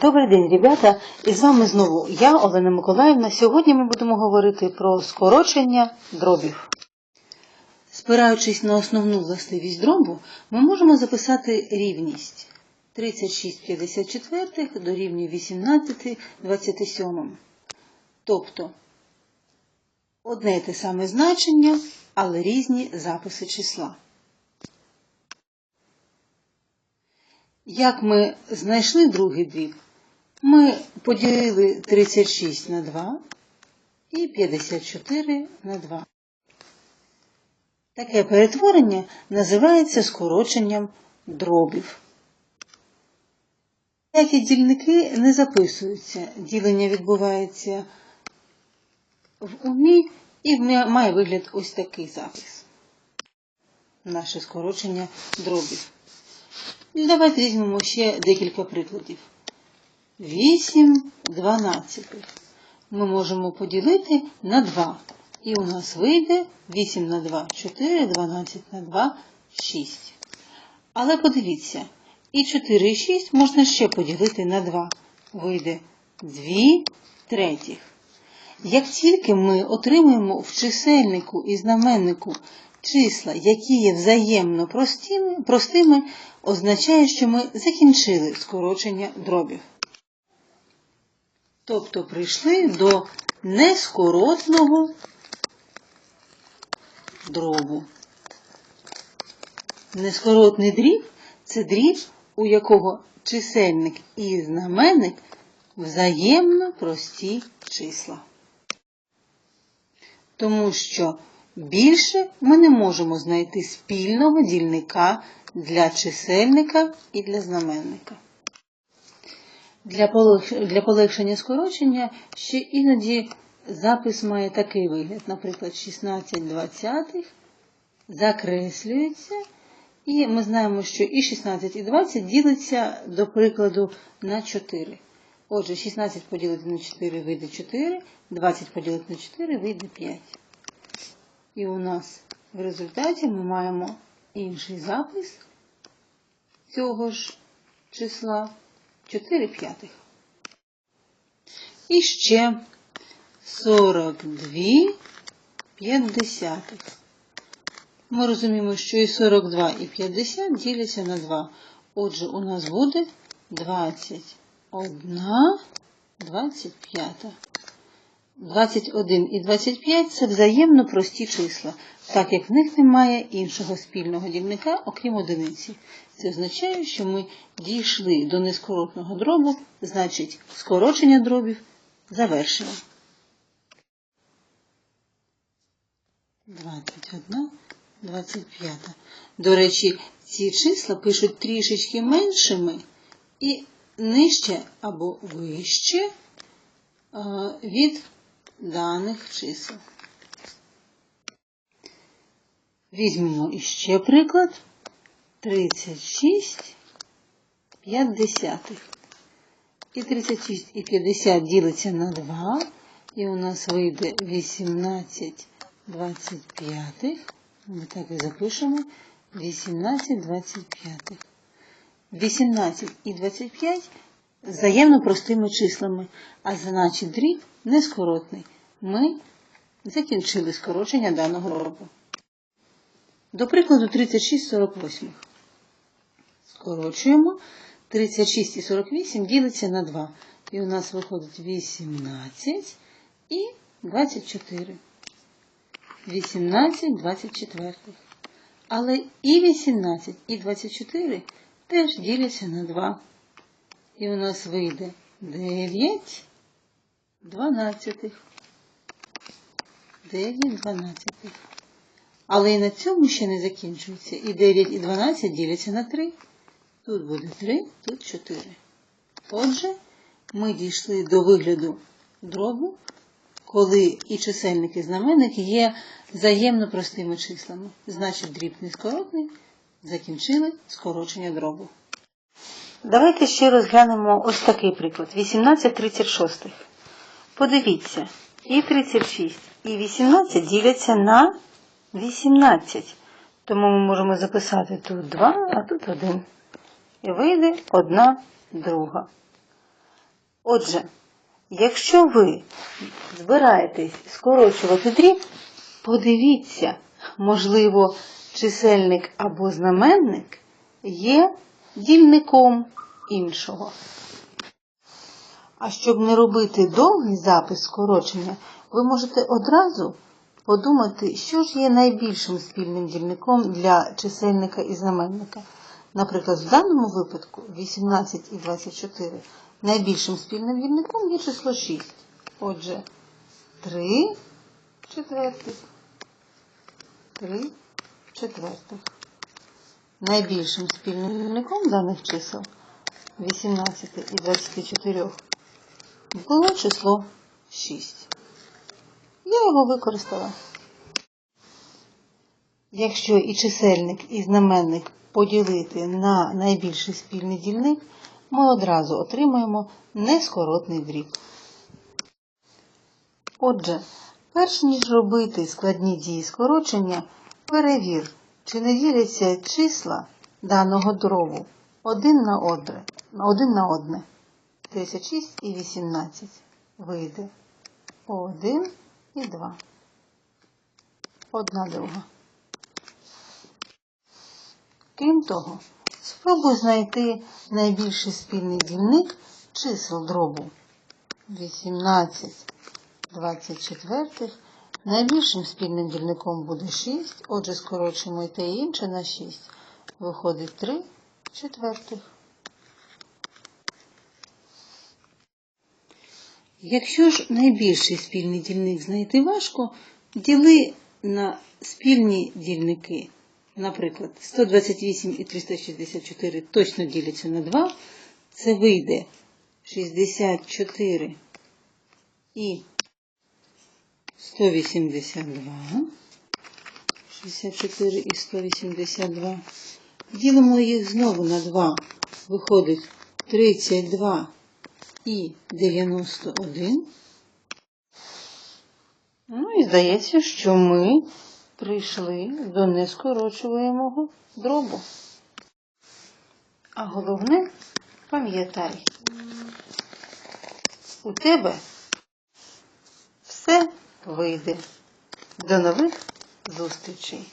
Добрий день, ребята! І з вами знову я, Олена Миколаївна. Сьогодні ми будемо говорити про скорочення дробів. Спираючись на основну властивість дробу, ми можемо записати рівність 36 54 дорівнює 18 27. Тобто одне й те саме значення, але різні записи числа. Як ми знайшли другий дріб? Ми поділили 36 на 2 і 54 на 2. Таке перетворення називається скороченням дробів. Які дільники не записуються. Ділення відбувається в умі і має вигляд ось такий запис. Наше скорочення дробів. І давайте візьмемо ще декілька прикладів. 8 12 ми можемо поділити на 2. І у нас вийде 8 на 2 4, 12 на 2 6. Але подивіться, і 4 і 6 можна ще поділити на 2. Вийде 2 третіх. Як тільки ми отримуємо в чисельнику і знаменнику числа, які є взаємно простими, простими, означає, що ми закінчили скорочення дробів. Тобто прийшли до нескоротного дробу. Нескоротний дріб це дріб, у якого чисельник і знаменник взаємно прості числа. Тому що більше ми не можемо знайти спільного дільника для чисельника і для знаменника. Для, полегшення скорочення ще іноді запис має такий вигляд, наприклад, 16 двадцятих закреслюється, і ми знаємо, що і 16 і 20 ділиться, до прикладу, на 4. Отже, 16 поділити на 4 вийде 4, 20 поділити на 4 вийде 5. І у нас в результаті ми маємо інший запис цього ж числа 4 п'ятих. І ще 42 п'ятдесятих. Ми розуміємо, що і 42 і 50 діляться на 2. Отже, у нас буде 21 25. 21 і 25 це взаємно прості числа, так як в них немає іншого спільного дільника, окрім одиниці. Це означає, що ми дійшли до нескоротного дробу, значить, скорочення дробів завершено. 21, 25. До речі, ці числа пишуть трішечки меншими і нижче або вище від даних чисел. Візьмемо іще приклад. 36 50. І 36 і 50 ділиться на 2, і у нас вийде 18 25. Ми так і запишемо 18 25. 18 і 25 взаємно простими числами, а значить дріб нескоротний. Ми закінчили скорочення даного дробу. До прикладу 36 48. Скорочуємо. 36 і 48 ділиться на 2. І у нас виходить 18 і 24. 18 24. Але і 18, і 24 теж діляться на 2. І у нас вийде 9 дванадцятих. 9 дванадцятих. Але і на цьому ще не закінчується. І 9 і 12 діляться на 3. Тут буде 3, тут 4. Отже, ми дійшли до вигляду дробу, коли і чисельник, і знаменник є взаємно простими числами. Значить, дріб нескоротний, закінчили скорочення дробу. Давайте ще розглянемо ось такий приклад. 18 36. Подивіться, і 36, і 18 діляться на 18. Тому ми можемо записати тут 2, а тут 1. І вийде одна друга. Отже, якщо ви збираєтесь скорочувати дріб, подивіться, можливо, чисельник або знаменник є дільником іншого. А щоб не робити довгий запис скорочення, ви можете одразу подумати, що ж є найбільшим спільним дільником для чисельника і знаменника. Наприклад, в даному випадку 18 і 24 найбільшим спільним дільником є число 6. Отже, 3 четвертих. 3 четвертих. Найбільшим спільним дільником даних чисел 18 і 24 було число 6. Я його використала. Якщо і чисельник, і знаменник поділити на найбільший спільний дільник, ми одразу отримаємо нескоротний дріб. Отже, перш ніж робити складні дії скорочення, перевір, чи не діляться числа даного дробу один на одне. Один на одне. 36 і 18 вийде по 1 і 2. Одна друга. Крім того, спробуй знайти найбільший спільний дільник чисел дробу. 18 24. Найбільшим спільним дільником буде 6, отже, скорочуємо і те і інше на 6. Виходить 3 четвертих. Якщо ж найбільший спільний дільник знайти важко, діли на спільні дільники. Наприклад, 128 і 364 точно діляться на 2. Це вийде 64 і 182. 64 і 182. Ділимо їх знову на 2. Виходить 32 і 91. Ну і здається, що ми прийшли до нескорочуємого дробу. А головне, пам'ятай, у тебе все вийде. До нових зустрічей!